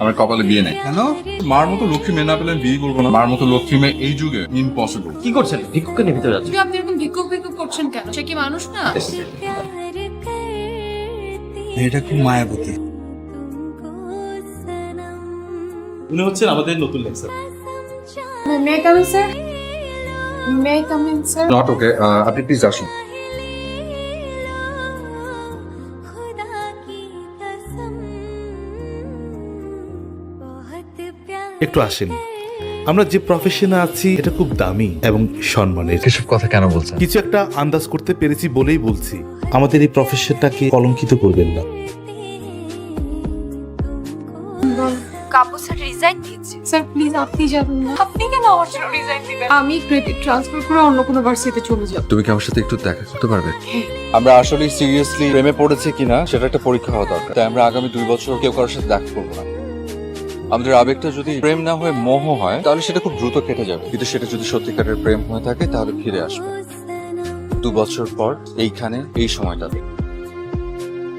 আমার কপালে বিয়ে নেই। কেন? মার মতো লক্ষ্মী মেয়ে না পেলে বিয়ে করব না। মার মতো লক্ষ্মী মেয়ে এই যুগে ইম্পসিবল কি করছেন? ভিক্ষুককে নিয়ে ভিতরে যাচ্ছে আপনি এরকম ভিক্ষুক ভিক্ষুক করছেন কেন? সে কি মানুষ না? এটা খুব মায়াবতী। উনি হচ্ছেন আমাদের নতুন lecture. May coming sir may coming sir not okay আপনি প্লিজ আসুন। একটু আসেন। আমরা যে প্রফেশনে আছি এটা খুব দামি এবং সম্মানের। এসব কথা কেন বলছেন? কিছু একটা আন্দাজ করতে পেরেছি বলেই বলছি। আমাদের এই প্রফেশনটাকে কলঙ্কিত করবেন না। কাব্য স্যার রিজাইন দিয়েছে। স্যার প্লিজ আপনি যাবেন না। আপনি কেন আমার জন্য রিজাইন দিবেন? আমি ক্রেডিট ট্রান্সফার করে অন্য কোনো ভার্সিটিতে চলে যাব। তুমি কি আমার সাথে একটু দেখা করতে পারবে? আমরা আসলে সিরিয়াসলি প্রেমে পড়েছি কিনা সেটা একটা পরীক্ষা হওয়া দরকার। তাই আমরা আগামী দুই বছর কেউ কারোর সাথে দেখা করব না। আমাদের আবেগটা যদি প্রেম না হয়ে, মোহ হয়, তাহলে সেটা খুব দ্রুত কেটে যাবে। কিন্তু সেটা যদি সত্যিকারের প্রেম হয়ে থাকে, তাহলে ফিরে আসবে। দু বছর পর, এইখানে, এই সময়টাতে।